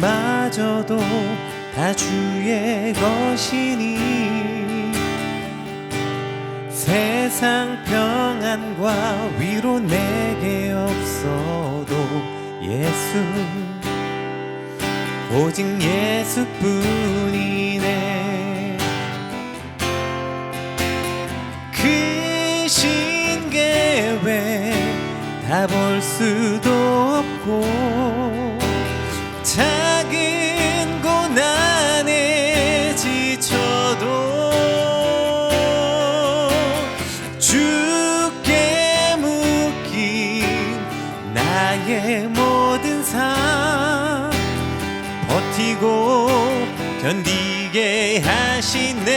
마저도 다 주의 것이니 세상 평안과 위로 내게 없어도 예수 오직 예수뿐이네. 크신 계획 다볼 수도 없고 나의 모든 삶 버티고 견디게 하시네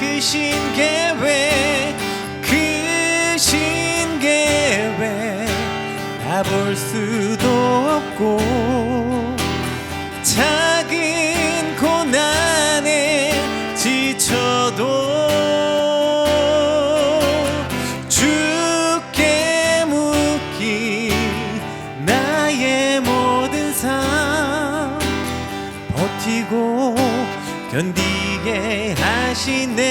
크신 계획 크신 계획 다 볼 수도 없고 작 버티고 견디게 하시네.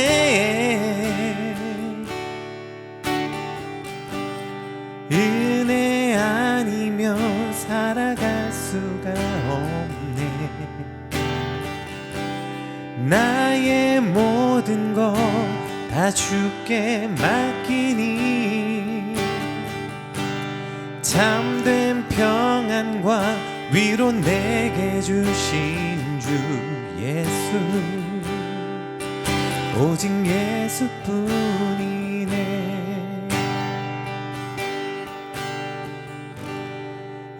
은혜 아니면 살아갈 수가 없네. 나의 모든 것 다 주께 맡기니 참된 평안과 위로 내게 주신 주 예수. 오직 예수뿐이네.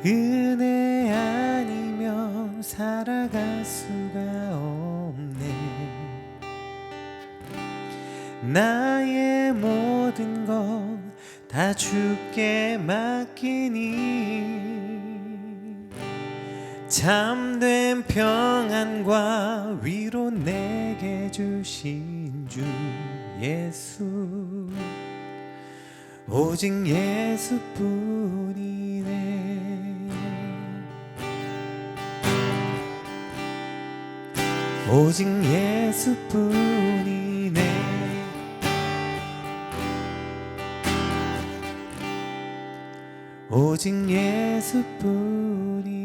은혜 아니면 살아갈 수가 없네. 나의 모든 것 다 주께 맡기니 참된 평안과 위로 내게 주신 주 예수. 오직 예수뿐이네. 오직 예수뿐이네. 오직 예수뿐이네